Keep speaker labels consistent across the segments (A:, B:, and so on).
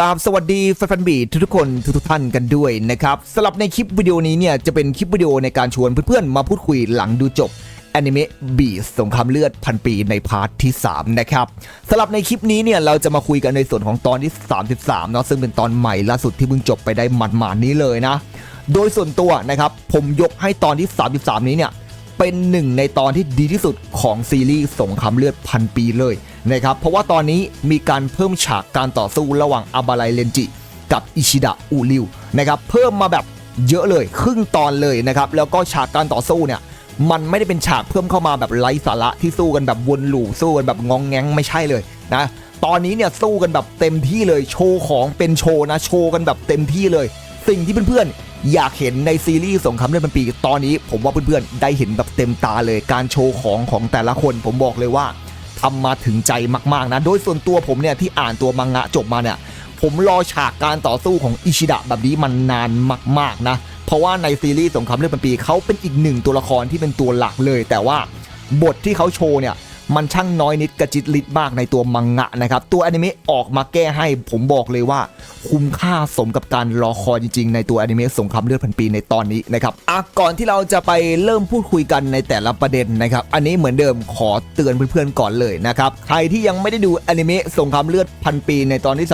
A: กราบสวัสดีแฟนๆบีทุกๆคนทุกๆท่านกันด้วยนะครับสำหรับในคลิปวิดีโอนี้เนี่ยจะเป็นคลิปวิดีโอในการชวนเพื่อนๆ มาพูดคุยหลังดูจบแอนิเมะบีสงครามเลือดพันปีในพาร์ทที่ 3 นะครับสำหรับในคลิปนี้เนี่ยเราจะมาคุยกันในส่วนของตอนที่ 33เนาะซึ่งเป็นตอนใหม่ล่าสุดที่เพิ่งจบไปได้หมาดๆนี้เลยนะ โดยส่วนตัวนะครับผมยกให้ตอนที่ 33 นี้เนี่ย เป็นหนึ่งในตอนที่ดีที่สุดของซีรีส์สงครามเลือดพันปีเลยนะครับเพราะว่าตอนนี้มีการเพิ่มฉากการต่อสู้ระหว่างอาบาไลเลนจิ กับอิชิดะอูริวนะครับเพิ่มมาแบบเยอะเลยครึ่งตอนเลยนะครับแล้วก็ฉากการต่อสู้เนี่ยมันไม่ได้เป็นฉากเพิ่มเข้ามาแบบไร้สาระที่สู้กันแบบวนหลูปสู้กันแบบงองแงงไม่ใช่เลยนะตอนนี้เนี่ยสู้กันแบบเต็มที่เลยโชว์ของเป็นโชว์นะโชว์กันแบบเต็มที่เลย สิ่งที่เพื่อนๆ อยากเห็นในซีรีส์สงครามเลือดพันปี ตอนนี้ผมว่าเพื่อนๆ ได้เห็นแบบเต็มตาเลย การโชว์ของของแต่ละคนผมบอกเลยว่าทำมาถึงใจมากๆนะ โดยส่วนตัวผมเนี่ยที่อ่านตัวมังงะจบมาเนี่ย ผมรอฉากการต่อสู้ของอิชิดะแบบนี้มันนานมากๆนะ เพราะว่าในซีรีส์สงครามเลือดพันปีเขาเป็นอีกหนึ่งตัวละครที่เป็นตัวหลักเลย แต่ว่าบทที่เขาโชว์เนี่ย มันช่างน้อยนิดกระจิตลิดมากในตัวมังงะนะครับ ตัวอนิเมะออกมาแก้ให้ผมบอกเลยว่า คุ้มค่าสมกับการรอคอยจริงๆ ในตัวอนิเมะสงครามเลือดพันปีในตอนนี้นะครับอะก่อนที่เราจะไปเริ่มพูดคุยกันในแต่ละประเด็นนะครับ อันนี้เหมือนเดิมขอเตือนเพื่อนๆก่อนเลยนะครับ ใครที่ยังไม่ได้ดูอนิเมะสงครามเลือดพันปีในตอนที่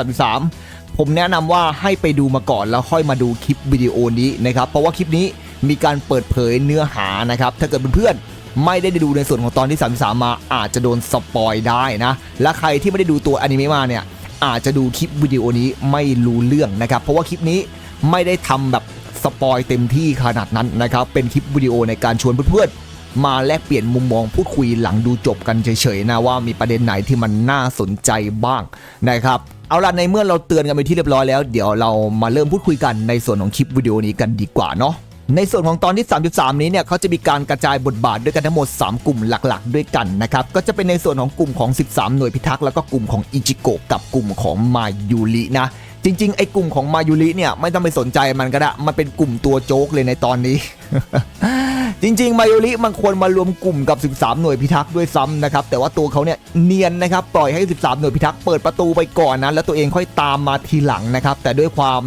A: 33ผมแนะนำว่าให้ไปดูมาก่อนแล้วค่อยมาดูคลิปวิดีโอนี้นะครับ เพราะว่าคลิปนี้มีการเปิดเผยเนื้อหานะครับ ถ้าเกิดเพื่อนๆ ไม่ได้ดูในส่วนของตอนที่ 33 มาอาจจะโดนสปอยได้นะ และใครที่ไม่ได้ดูตัวอนิเมะมาเนี่ยอาจจะดูคลิปวิดีโอนี้ไม่รู้เรื่องนะครับ เพราะว่าคลิปนี้ไม่ได้ทำแบบสปอยเต็มที่ขนาดนั้นนะครับ เป็นคลิปวิดีโอในการชวนเพื่อนๆ มาแลกเปลี่ยนมุมมองพูดคุยหลังดูจบกันเฉยๆนะว่ามีประเด็นไหนที่มันน่าสนใจบ้างนะครับเอาล่ะในเมื่อเราเตือนกันไปที่เรียบร้อยแล้ว เดี๋ยวเรามาเริ่มพูดคุยกันในส่วนของคลิปวิดีโอนี้กันดีกว่าเนาะ ในส่วนของตอนที่ 33 นี้เนี่ยเขาจะมีการกระจายบทบาทด้วยกันทั้งหมด 3 กลุ่มหลักๆ ด้วยกันนะครับก็จะเป็นในส่วนของกลุ่มของ 13 หน่วยพิทักษ์แล้วก็กลุ่มของอิจิโกะกับกลุ่มของมายูรินะจริงๆ ไอ้กลุ่มของมายูริเนี่ยไม่ต้องไปสนใจมันก็ได้มันเป็นกลุ่มตัวโจ๊กเลยในตอนนี้ จริงๆ มายูริมันควรมารวมกลุ่มกับ 13 หน่วยพิทักษ์ด้วยซ้ำนะครับแต่ว่าตัวเขาเนี่ยเนียนนะครับปล่อยให้ 13 หน่วยพิทักษ์เปิดประตูไปก่อนนะแล้วตัวเองค่อยตามมาทีหลังนะครับแต่ด้วยความ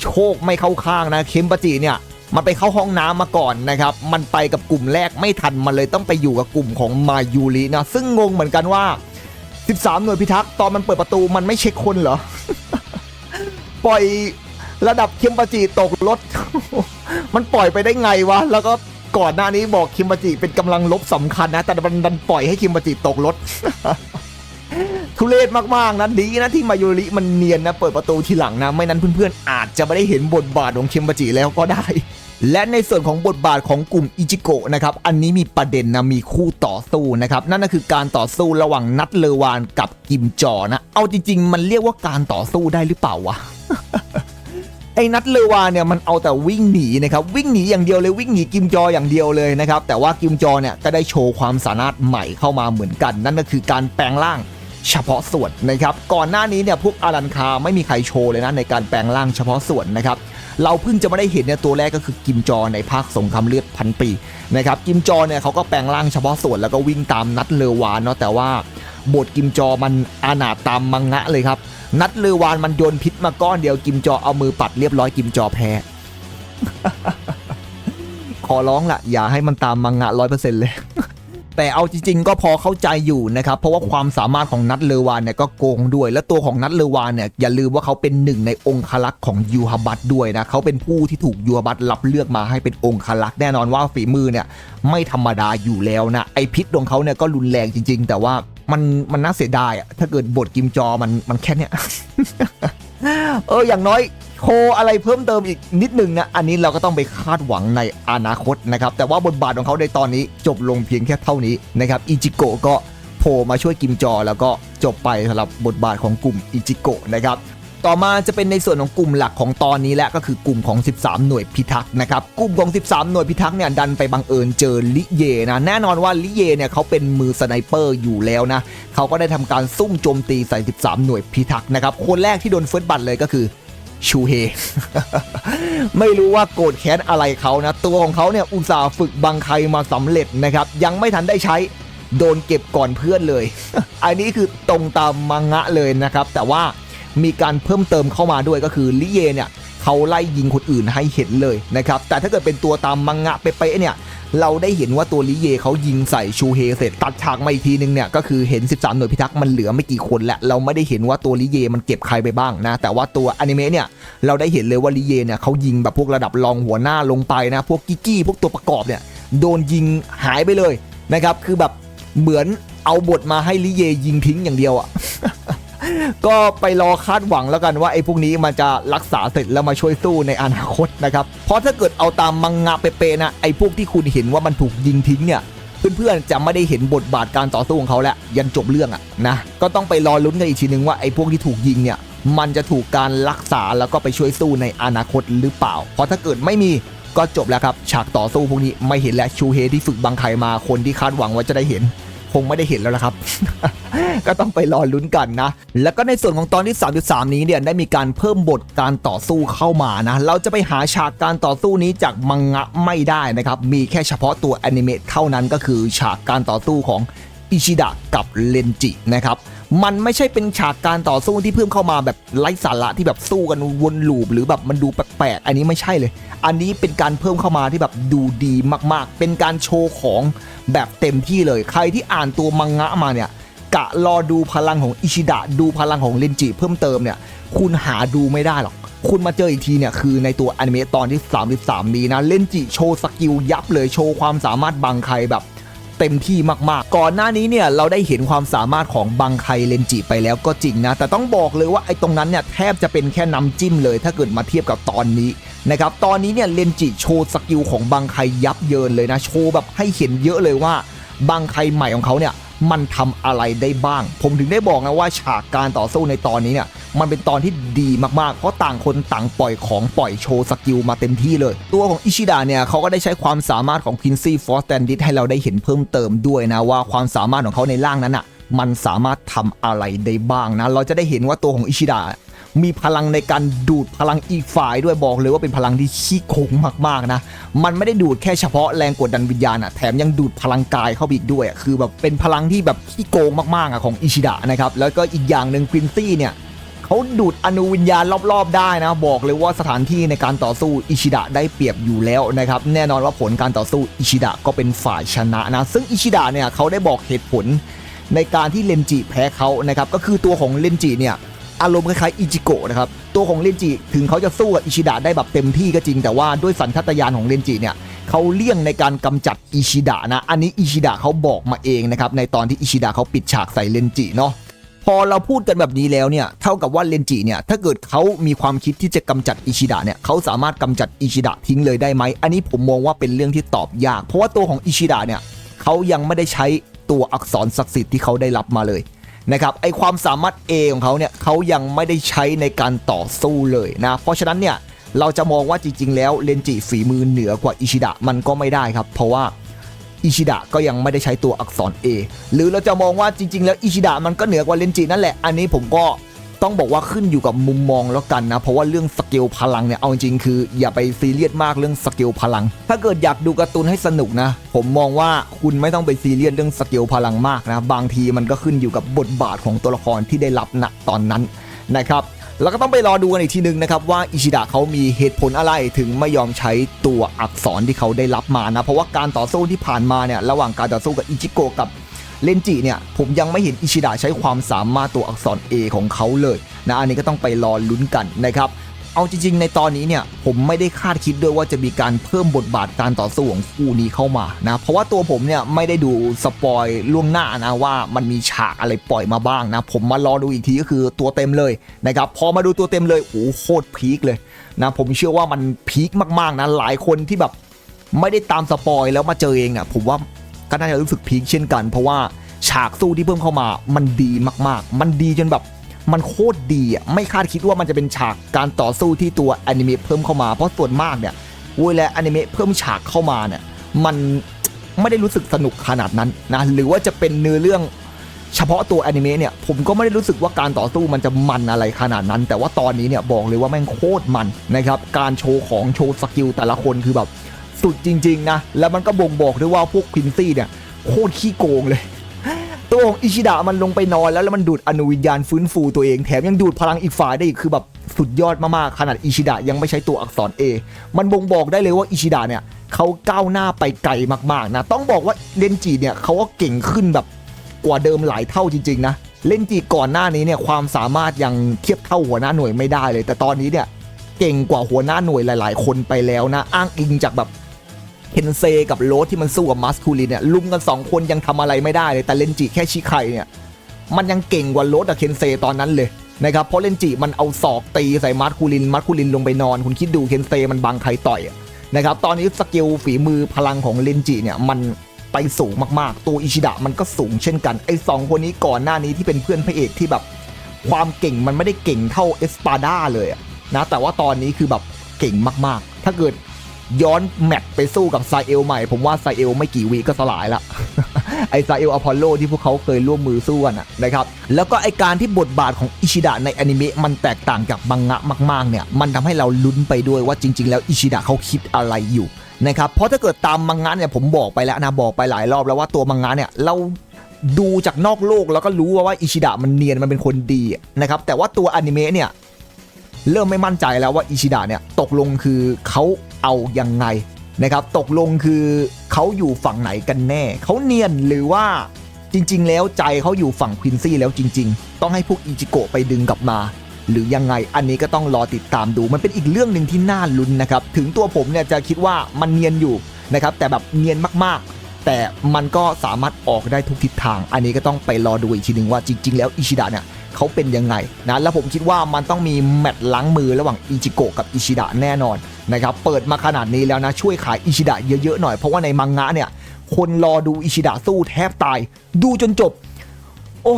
A: โชคไม่เข้าข้างนะเคมปจิเนี่ย มันไปเข้าห้องน้ำมาก่อนนะครับ มันไปกับกลุ่มแรกไม่ทันมันเลยต้องไปอยู่กับกลุ่มของมายูรินะ ซึ่งงงเหมือนกันว่า 13 หน่วยพิทักษ์ตอนมันเปิดประตูมันไม่เช็คคนเหรอ ปล่อยระดับเคมปาจิตกรถ มันปล่อยไปได้ไงวะ แล้วก็ก่อนหน้านี้บอกคิมบาจิเป็นกำลังลบสำคัญนะ แต่มันดันปล่อยให้คิมบาจิตกรถ ทุเรศมากๆนะดีนะที่มายูริมันเนียนนะ เปิดประตูทีหลังนะ ไม่นั้นเพื่อนๆอาจจะไม่ได้เห็นบทบาทของคิมบาจิแล้วก็ได้ และในส่วนของบทบาทของกลุ่มอิจิโกะนะครับ อันนี้มีประเด็นนะ มีคู่ต่อสู้นะครับ นั่นก็คือการต่อสู้ระหว่างนัดเลวานกับกิมจอนะ เอาจริง ๆ มันเรียกว่าการต่อสู้ได้หรือเปล่าวะไอ้นัดเลวาเนี่ยมันเอาแต่วิ่งหนีนะครับวิ่งหนีอย่างเดียวเลยวิ่งหนีกิมจออย่างเดียวเลยนะครับแต่ว่ากิมจอเนี่ยก็ได้โชว์ความสามารถใหม่เข้ามาเหมือนกัน นั่นก็คือการแปลงร่างเฉพาะส่วนนะครับก่อนหน้านี้เนี่ยพวกอารันคาไม่มีใครโชว์เลยนะในการแปลงร่างเฉพาะส่วนนะครับ เราเพิ่งจะไม่ได้เห็นเนี่ยตัวแรกก็คือกิมจอในภาคสงครามเลือดพันปีนะครับกิมจอเนี่ยเขาก็แปลงร่างเฉพาะส่วนแล้วก็วิ่งตามนัดเลวานเนาะแต่ว่าบทกิมจอมันอานาตามมังงะเลยครับนัดเลอวานมันโยนพิษมาก้อนเดียวกิมจอเอามือปัดเรียบร้อยกิมจอแพ้ขอร้องละอย่าให้มันตามมังงะร้อยเปอร์เซ็นต์เลย แต่เอาจริงๆ ก็พอเข้าใจอยู่นะครับ เพราะว่าความสามารถของนัดเลวานเนี่ยก็โกงด้วย และตัวของนัดเลวานเนี่ยอย่าลืมว่าเขาเป็นหนึ่งในองคลักษ์ของยูฮาบัตด้วยนะเขาเป็นผู้ที่ถูกยูฮาบัตรับเลือกมาให้เป็นองคลักษ์แน่นอนว่าฝีมือเนี่ยไม่ธรรมดาอยู่แล้วนะไอพิษของเขาเนี่ยก็รุนแรงจริง ๆ แต่ว่ามันมันน่าเสียดายอะถ้าเกิดบทกิมจอมันมันแค่เนี้ย เอออย่างน้อยโคอะไรเพิ่มเติมอีกนิดนึงนะ อันนี้เราก็ต้องไปคาดหวังในอนาคตนะครับ แต่ว่าบทบาทของเขาในตอนนี้จบลงเพียงแค่เท่านี้นะครับอิจิโกะก็โผล่มาช่วยกิมจอแล้วก็จบไปสำหรับบทบาทของกลุ่มอิจิโกะนะครับ ต่อมาจะเป็นในส่วนของกลุ่มหลักของตอนนี้และก็คือกลุ่มของ 13 หน่วยพิทักษ์นะครับกลุ่มของ 13 หน่วยพิทักษ์เนี่ยดันไปบังเอิญเจอลิเยนะแน่นอนว่าลิเยเนี่ยเขาเป็นมือสไนเปอร์อยู่แล้วนะเขาก็ได้ทำการซุ่มโจมตีใส่ 13 หน่วยพิทักษ์นะครับคนแรกที่โดนเฟิร์สบัตเลยก็คือชูเฮ ไม่รู้ว่าโกรธแค้นอะไรเขานะ ตัวของเขาเนี่ยอุตส่าห์ฝึกบังใครมาสำเร็จนะครับ ยังไม่ทันได้ใช้โดนเก็บก่อนเพื่อนเลย อันนี้คือตรงตามมังงะเลยนะครับ แต่ว่า มีการเพิ่มเติมเข้ามาด้วยก็คือลิเยเนี่ยเขาไล่ยิงคนอื่นให้เห็นเลยนะครับแต่ถ้าเกิดเป็นตัวตามมังงะเป๊ะๆเนี่ยเราได้เห็นว่าตัวลิเยเขายิงใส่ชูเฮเสร็จตัดฉากมาอีกทีนึงเนี่ยก็คือเห็น 13 หน่วยพิทักษ์มันเหลือไม่กี่คนแหล้วเราไม่ได้เห็นว่าตัวลิเยมันเก็บใครไปบ้างนะแต่ว่าตัวอนิเมะเนี่ยเราได้เห็นเลยว่าลิเยเนี่ยเขายิงแบบพวกระดับรองหัวหน้าลงไปนะพวกกิกี้พวกตัวประกอบเนี่ยโดนยิงหายไปเลยนะครับคือแบบเหมือนเอาบทมาให้ลิเยยิงทิ้งอย่างเดียวอะ ก็ไปรอคาดหวังแล้วกันว่าไอ้พวกนี้มันจะรักษาเสร็จแล้วมาช่วยสู้ในอนาคตนะครับ เพราะถ้าเกิดเอาตามมังงะเป๊ะๆนะไอ้พวกที่คุณเห็นว่ามันถูกยิงทิ้งเนี่ยเพื่อนๆจะไม่ได้เห็นบทบาทการต่อสู้ของเขาแล้วยันจบเรื่องอะนะก็ต้องไปรอลุ้นกันอีกทีนึงว่าไอ้พวกที่ถูกยิงเนี่ยมันจะถูกการรักษาแล้วก็ไปช่วยสู้ในอนาคตหรือเปล่า เพราะถ้าเกิดไม่มีก็จบแล้วครับ ฉากต่อสู้พวกนี้ไม่เห็นแล้วชูเฮที่ฝึกบังไคมาคนที่คาดหวังว่าจะได้เห็น คงไม่ได้เห็นแล้วละครับ ก็ต้องไปรอลุ้นกันนะ แล้วก็ในส่วนของตอนที่ 3.3 นี้เนี่ยได้มีการเพิ่มบทการต่อสู้เข้ามานะ เราจะไปหาฉากการต่อสู้นี้จากมังงะไม่ได้นะครับ มีแค่เฉพาะตัวแอนิเมตเท่านั้นก็คือฉากการต่อสู้ของอิชิดะกับเลนจินะครับ มันไม่ใช่เป็นฉากการต่อสู้ที่เพิ่มเข้ามาแบบไร้สาระที่แบบสู้กันวนลูปหรือแบบมันดูแปลกๆ อันนี้ไม่ใช่เลย อันนี้เป็นการเพิ่มเข้ามาที่แบบดูดีมากๆ เป็นการโชว์ของแบบเต็มที่เลย ใครที่อ่านตัวมังงะมาเนี่ยกะรอดูพลังของอิชิดะดูพลังของเลนจิเพิ่มเติมเนี่ย คุณหาดูไม่ได้หรอก คุณมาเจออีกทีเนี่ย คือในตัวอนิเมะตอนที่ 33 นี้นะ เลนจิโชว์สกิลยับเลยโชว์ความสามารถบังใครแบบ เต็มที่มากๆ ก่อนหน้านี้เนี่ยเราได้เห็นความสามารถของบังไคเลนจิไปแล้วก็จริงนะ แต่ต้องบอกเลยว่าไอ้ตรงนั้นเนี่ยแทบจะเป็นแค่น้ำจิ้มเลย ถ้าเกิดมาเทียบกับตอนนี้นะครับ ตอนนี้เนี่ยเลนจิโชว์สกิลของบังไคยับเยินเลยนะ โชว์แบบให้เห็นเยอะเลยว่าบังไคใหม่ของเขาเนี่ยมันทำอะไรได้บ้าง ผมถึงได้บอกนะว่าฉากการต่อสู้ในตอนนี้เนี่ย มันเป็นตอนที่ดีมากๆ เพราะต่างคนต่างปล่อยของปล่อยโชว์สกิลมาเต็มที่เลย ตัวของอิชิดะเนี่ยเขาก็ได้ใช้ความสามารถของพินซี่ฟอสแตนดิสให้เราได้เห็นเพิ่มเติมด้วยนะว่าความสามารถของเขาในร่างนั้นอะมันสามารถทำอะไรได้บ้างนะ เราจะได้เห็นว่าตัวของอิชิดะมีพลังในการดูดพลังอีกฝ่ายด้วยบอกเลยว่าเป็นพลังที่ขี้โกงมากๆนะ มันไม่ได้ดูดแค่เฉพาะแรงกดดันวิญญาณอะแถมยังดูดพลังกายเข้าไปอีกด้วยอะคือแบบเป็นพลังที่แบบขี้โกงมากๆอะของอิชิดะนะครับ แล้วก็อีกอย่างหนึ่งควินซี่เนี่ย เขาดูดอนุวิญญาณรอบๆได้นะ บอกเลยว่าสถานที่ในการต่อสู้อิชิดะได้เปรียบอยู่แล้วนะครับแน่นอนว่าผลการต่อสู้อิชิดะก็เป็นฝ่ายชนะนะ ซึ่งอิชิดะเนี่ยเขาได้บอกเหตุผลในการที่เลนจิแพ้เขานะครับก็คือตัวของเลนจิเนี่ยอารมณ์คล้ายๆอิจิโกะนะครับตัวของเลนจิถึงเขาจะสู้กับอิชิดะได้แบบเต็มที่ก็จริง แต่ว่าด้วยสัญชาตญาณของเลนจิเนี่ยเขาเลี่ยงในการกำจัดอิชิดะนะ อันนี้อิชิดะเขาบอกมาเองนะครับในตอนที่อิชิดะเขาปิดฉากใส่เลนจิเนาะ พอเราพูดกันแบบนี้แล้วเนี่ยเท่ากับว่าเลนจิเนี่ยถ้าเกิดเขามีความคิดที่จะกำจัดอิชิดะเนี่ยเขาสามารถกำจัดอิชิดะทิ้งเลยได้ไหมอันนี้ผมมองว่าเป็นเรื่องที่ตอบยาก เพราะว่าตัวของอิชิดะเนี่ยเขายังไม่ได้ใช้ตัวอักษรศักดิ์สิทธิ์ที่เขาได้รับมาเลยนะครับไอความสามารถ A ของเขาเนี่ยเขายังไม่ได้ใช้ในการต่อสู้เลยนะเพราะฉะนั้นเนี่ยเราจะมองว่าจริงๆ แล้วเลนจิฝีมือเหนือกว่าอิชิดะมันก็ไม่ได้ครับ เพราะว่า อิชิดะก็ยังไม่ได้ใช้ตัวอักษร A หรือเราจะมองว่าจริง ๆ แล้วอิชิดะมันก็เหนือกว่าเลนจินั่นแหละ อันนี้ผมก็ต้องบอกว่าขึ้นอยู่กับมุมมองแล้วกันนะ เพราะว่าเรื่องสเกลพลังเนี่ยเอาจริงๆคืออย่าไปซีเรียสมากเรื่องสเกลพลัง ถ้าเกิดอยากดูการ์ตูนให้สนุกนะ ผมมองว่าคุณไม่ต้องไปซีเรียสเรื่องสเกลพลังมากนะ บางทีมันก็ขึ้นอยู่กับบทบาทของตัวละครที่ได้รับณตอนนั้นนะครับ แล้วก็ต้องไปรอดูกันอีกทีนึงนะครับว่าอิชิดะเขามีเหตุผลอะไรถึงไม่ยอมใช้ตัวอักษรที่เขาได้รับมานะ เพราะว่าการต่อสู้ที่ผ่านมาเนี่ยระหว่างการต่อสู้กับอิจิโกะกับเลนจิเนี่ยผมยังไม่เห็นอิชิดะใช้ความสามารถตัวอักษร A ของเขาเลยนะอันนี้ก็ต้องไปรอลุ้นกันนะครับ เอาจริงๆ ในตอนนี้เนี่ยผมไม่ได้คาดคิดด้วยว่าจะมีการเพิ่มบทบาทการต่อสู้ของคู่นี้เข้ามานะ เพราะว่าตัวผมเนี่ยไม่ได้ดูสปอยล่วงหน้านะว่ามันมีฉากอะไรปล่อยมาบ้างนะ ผมมารอดูอีกทีก็คือตัวเต็มเลยนะครับพอมาดูตัวเต็มเลยโอ้โหโคตรพีคเลยนะผมเชื่อว่ามันพีคมากๆนะหลายคนที่แบบไม่ได้ตามสปอยแล้วมาเจอเองอะผมว่าก็น่าจะรู้สึกพีคเช่นกัน เพราะว่าฉากสู้ที่เพิ่มเข้ามามันดีมากๆ มันดีจนแบบ มันโคตรดีอะไม่คาดคิดว่ามันจะเป็นฉากการต่อสู้ที่ตัวอนิเมะเพิ่มเข้ามาเพราะส่วนมากเนี่ยเวลาอนิเมะเพิ่มฉากเข้ามาเนี่ยมันไม่ได้รู้สึกสนุกขนาดนั้นนะหรือว่าจะเป็นเนื้อเรื่องเฉพาะตัวอนิเมะเนี่ยผมก็ไม่ได้รู้สึกว่าการต่อสู้มันจะมันอะไรขนาดนั้น แต่ว่าตอนนี้เนี่ยบอกเลยว่าแม่งโคตรมันนะครับการโชว์ของโชว์สกิลแต่ละคนคือแบบสุดจริง ๆ นะ แล้วมันก็บ่งบอกด้วยว่าพวกควินซี่เนี่ยโคตรขี้โกงเลย ตัวของอิชิดะมันลงไปนอนแล้วแล้วมันดูดอนุวิญญาณฟื้นฟูตัวเองแถมยังดูดพลังอีกฝ่ายได้อีกคือแบบสุดยอดมากๆขนาดอิชิดะยังไม่ใช้ตัวอักษร A มันบ่งบอกได้เลยว่าอิชิดะเนี่ยเขาก้าวหน้าไปไกลมากๆนะต้องบอกว่าเดนจิเนี่ยเขาก็เก่งขึ้นแบบกว่าเดิมหลายเท่าจริงๆนะเล่นจีก่อนหน้านี้เนี่ยความสามารถยังเทียบเท่าหัวหน้าหน่วยไม่ได้เลย แต่ตอนนี้เนี่ยเก่งกว่าหัวหน้าหน่วยหลาย ๆ คนไปแล้วนะอ้างอิงจากแบบ เคนเซกับโรสที่มันสู้กับมัสคูลินเนี่ยลุมกันสองคนยังทำอะไรไม่ได้เลยแต่เลนจิแค่ชิไคเนี่ยมันยังเก่งกว่าโรสกับเคนเซตอนนั้นเลยนะครับเพราะเลนจิมันเอาศอกตีใส่มัสคูลินมัสคูลินลงไปนอน คุณคิดดูเคนเซมันบังใครต่อยนะครับตอนนี้สกิลฝีมือพลังของเลนจิเนี่ยมันไปสูงมากๆ ตัวอิชิดะมันก็สูงเช่นกันไอ้สองคนนี้ก่อนหน้านี้ที่เป็นเพื่อนพระเอกที่แบบ ความเก่งมันไม่ได้เก่งเท่าเอสปาดาเลยนะแต่ว่าตอนนี้คือแบบเก่งมากๆ ถ้าเกิด ย้อนแมตช์ไปสู้กับไซเอลใหม่ ผมว่าไซเอลไม่กี่วีก็สลายละไอไซเอลอพอลโลที่พวกเขาเคยร่วมมือสู้กันนะครับ แล้วก็ไอการที่บทบาทของอิชิดะในอนิเมะมันแตกต่างจากบังงะมากๆเนี่ย มันทำให้เราลุ้นไปด้วยว่าจริง ๆ แล้วอิชิดะเขาคิดอะไรอยู่นะครับ เพราะถ้าเกิดตามมังงะเนี่ยผมบอกไปแล้วนะบอกไปหลายรอบแล้วว่าตัวมังงะเนี่ยเราดูจากนอกโลกแล้วก็รู้ว่าว่าอิชิดะมันเนียนมันเป็นคนดีนะครับแต่ว่าตัวอนิเมะเนี่ย เริ่มไม่มั่นใจแล้วว่าอิชิดะเนี่ยตกลงคือเขาเอายังไงนะครับตกลงคือเขาอยู่ฝั่งไหนกันแน่ เขาเนียนหรือว่าจริง ๆ แล้วใจเขาอยู่ฝั่งควินซี่แล้วจริง ๆ ต้องให้พวกอิจิโกะไปดึงกลับมา หรือยังไงอันนี้ก็ต้องรอติดตามดู มันเป็นอีกเรื่องหนึ่งที่น่าลุ้นนะครับ ถึงตัวผมเนี่ยจะคิดว่ามันเนียนอยู่นะครับแต่แบบเนียนมากๆ แต่มันก็สามารถออกได้ทุกทิศทาง อันนี้ก็ต้องไปรอดูอีกทีหนึ่งว่าจริง ๆ แล้วอิชิดะเนี่ย เขาเป็นยังไงนะแล้วผมคิดว่ามันต้องมีแมตช์ล้างมือระหว่างอิจิโกะกับอิชิดะแน่นอนนะครับเปิดมาขนาดนี้แล้วนะช่วยขายอิชิดะเยอะๆหน่อยเพราะว่าในมังงะเนี่ยคนรอดูอิชิดะสู้แทบตาย ดูจนจบ โอ้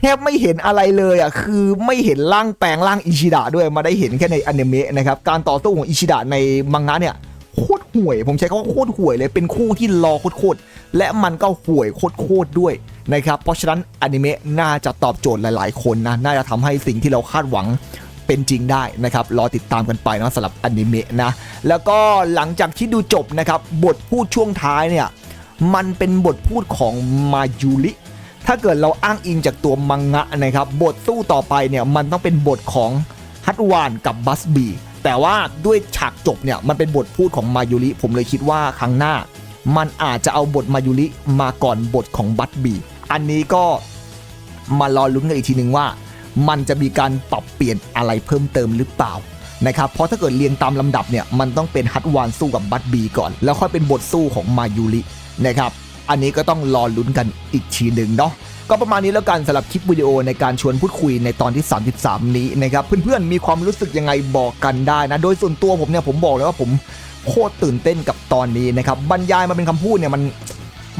A: แทบไม่เห็นอะไรเลยอะคือไม่เห็นร่างแปลงร่างอิชิดะด้วยมาได้เห็นแค่ในอนิเมะนะครับการต่อสู้ของอิชิดะในมังงะเนี่ย โคตรห่วย ผมใช้คำว่าโคตรห่วยเลยเป็นคู่ที่รอโคตรๆและมันก็ห่วยโคตรๆด้วยนะครับเพราะฉะนั้นอนิเมะน่าจะตอบโจทย์หลาย ๆ คนนะน่าจะทำให้สิ่งที่เราคาดหวังเป็นจริงได้นะครับรอติดตามกันไปนะสำหรับอนิเมะนะแล้วก็หลังจากที่ดูจบนะครับบทพูดช่วงท้ายเนี่ยมันเป็นบทพูดของมายูริถ้าเกิดเราอ้างอิงจากตัวมังงะนะครับบทสู้ต่อไปเนี่ยมันต้องเป็นบทของฮัตวานกับบัสบี แต่ว่าด้วยฉากจบเนี่ยมันเป็นบทพูดของมายุริผมเลยคิดว่าครั้งหน้า มันอาจจะเอาบทมายุริมาก่อนบทของบัสบีอันนี้ก็มารอลุ้นกันอีกทีหนึ่งว่า มันจะมีการปรับเปลี่ยนอะไรเพิ่มเติมหรือเปล่านะครับเพราะถ้าเกิดเรียงตามลำดับเนี่ยมันต้องเป็นฮัตวานสู้กับบัสบีก่อน แล้วค่อยเป็นบทสู้ของมายุรินะครับอันนี้ก็ต้องรอลุ้นกันอีกทีหนึ่งเนาะ ก็ประมาณนี้แล้วกันสำหรับคลิปวิดีโอในการชวนพูดคุยในตอนที่ 33 นี้นะครับเพื่อนๆมีความรู้สึกยังไงบอกกันได้นะ โดยส่วนตัวผมเนี่ยผมบอกเลยว่าผมโคตรตื่นเต้นกับตอนนี้นะครับบรรยายมาเป็นคำพูดเนี่ยมัน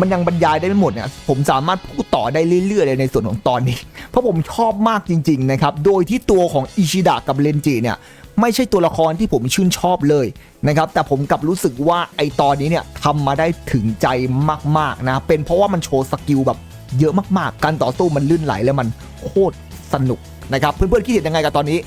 A: มันยังบรรยายได้ไม่หมดเนี่ยผมสามารถพูดต่อได้เรื่อยๆเลยในส่วนของตอนนี้ เพราะผมชอบมากจริงๆนะครับโดยที่ตัวของอิชิดะกับเลนจิเนี่ยไม่ใช่ตัวละครที่ผมชื่นชอบเลยนะครับแต่ผมกลับรู้สึกว่าไอตอนนี้เนี่ยทำมาได้ถึงใจมากๆนะเป็นเพราะว่ามันโชว์สกิลแบบ เยอะมากๆ การต่อสู้มันลื่นไหลแล้วมันโคตรสนุกนะครับ เพื่อนๆคิดเห็นยังไงกับตอนนี้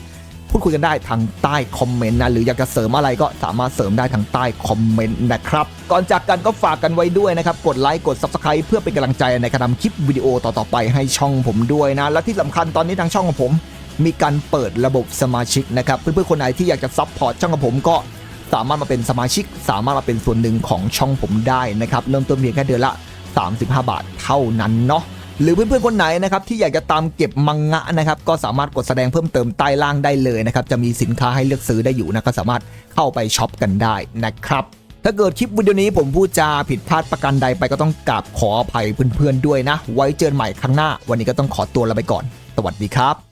A: พูดคุยกันได้ทางใต้คอมเมนต์นะ หรืออยากจะเสริมอะไรก็สามารถเสริมได้ทางใต้คอมเมนต์นะครับ ก่อนจากกันก็ฝากกันไว้ด้วยนะครับ กดไลค์กด Subscribe เพื่อเป็นกำลังใจในการทำคลิปวิดีโอต่อๆไปให้ช่องผมด้วยนะ และที่สำคัญตอนนี้ทางช่องของผม มีการเปิดระบบสมาชิกนะครับเพื่อนๆคนไหนที่อยากจะซัพพอร์ตช่องของผมก็สามารถมาเป็นสมาชิก สามารถมาเป็นส่วนหนึ่งของช่องผมได้นะครับเริ่มต้นเพียงแค่เดือนละ 35 บาทเท่านั้นเนาะหรือเพื่อนๆคนไหนนะครับที่อยากจะตามเก็บมังงะนะครับก็สามารถกดแสดงเพิ่มเติมใต้ล่างได้เลยนะครับจะมีสินค้าให้เลือกซื้อได้อยู่นะก็สามารถเข้าไปช็อปกันได้นะครับถ้าเกิดคลิปวิดีโอนี้ผมพูดจาผิดพลาดประการใดไปก็ต้องกราบขออภัยเพื่อนๆด้วยนะ ไว้เจอกันใหม่ครั้งหน้า วันนี้ก็ต้องขอตัวลาไปก่อน สวัสดีครับ